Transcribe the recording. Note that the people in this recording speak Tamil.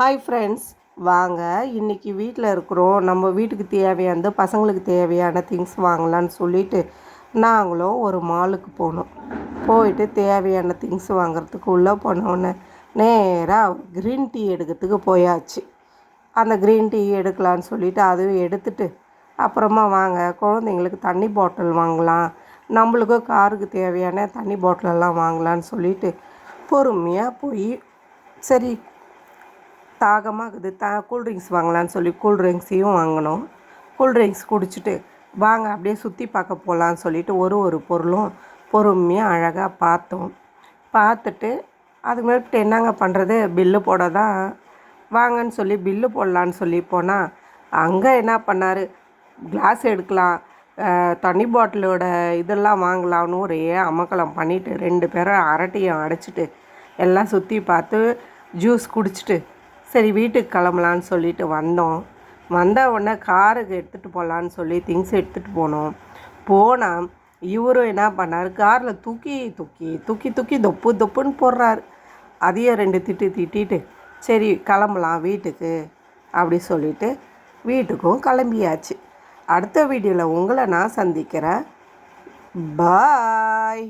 ஹாய் ஃப்ரெண்ட்ஸ் வாங்க இன்றைக்கி வீட்டில் இருக்கிறோம். நம்ம வீட்டுக்கு தேவையானது பசங்களுக்கு தேவையான திங்ஸ் வாங்கலான்னு சொல்லிட்டு நாங்களும் ஒரு மாலுக்கு போனோம். போயிட்டு தேவையான திங்ஸ் வாங்குறதுக்கு உள்ளே போனோடனே நேராக க்ரீன் டீ எடுக்கிறதுக்கு போயாச்சு. அந்த க்ரீன் டீ எடுக்கலான்னு சொல்லிட்டு அதுவும் எடுத்துட்டு அப்புறமா வாங்க குழந்தைங்களுக்கு தண்ணி பாட்டில் வாங்கலாம். நம்மளுக்கும் காருக்கு தேவையான தண்ணி பாட்டிலெல்லாம் வாங்கலான்னு சொல்லிட்டு பொறுமையாக போய் சரி தாகமாகுது. த கூல்ட்ரிங்க்ஸ் வாங்கலான்னு சொல்லி கூல்ட்ரிங்க்ஸையும் வாங்கினோம். கூல்ட்ரிங்க்ஸ் குடிச்சிட்டு வாங்க அப்படியே சுற்றி பார்க்க போகலான்னு சொல்லிட்டு ஒரு ஒரு பொருளும் பொறுமையாக அழகாக பார்த்தோம். பார்த்துட்டு அதுக்கு மேலே என்னங்க பண்ணுறது பில்லு போட தான் வாங்கன்னு சொல்லி பில்லு போடலான்னு சொல்லி போனால் அங்கே என்ன பண்ணார்? கிளாஸ் எடுக்கலாம். தண்ணி பாட்டிலோட இதெல்லாம் வாங்கலாம்னு ஒரே அமக்கலம் பண்ணிவிட்டு ரெண்டு பேரும் அரட்டையும் அடைச்சிட்டு எல்லாம் சுற்றி பார்த்து ஜூஸ் குடிச்சிட்டு சரி வீட்டுக்கு கிளம்பலான்னு சொல்லிட்டு வந்தோம். வந்த உடனே காருக்கு எடுத்துகிட்டு போகலான்னு சொல்லி திங்ஸ் எடுத்துகிட்டு போனோம். போனால் இவரும் என்ன பண்ணார்? காரில் தூக்கி தூக்கி தூக்கி தூக்கி தொப்பு தொப்புன்னு போடுறாரு. அதையும் ரெண்டு திட்டு திட்டிட்டு சரி கிளம்பலாம் வீட்டுக்கு அப்படி சொல்லிட்டு வீட்டுக்கும் கிளம்பியாச்சு. அடுத்த வீடியோவில் உங்களை நான் சந்திக்கிறேன். பாய்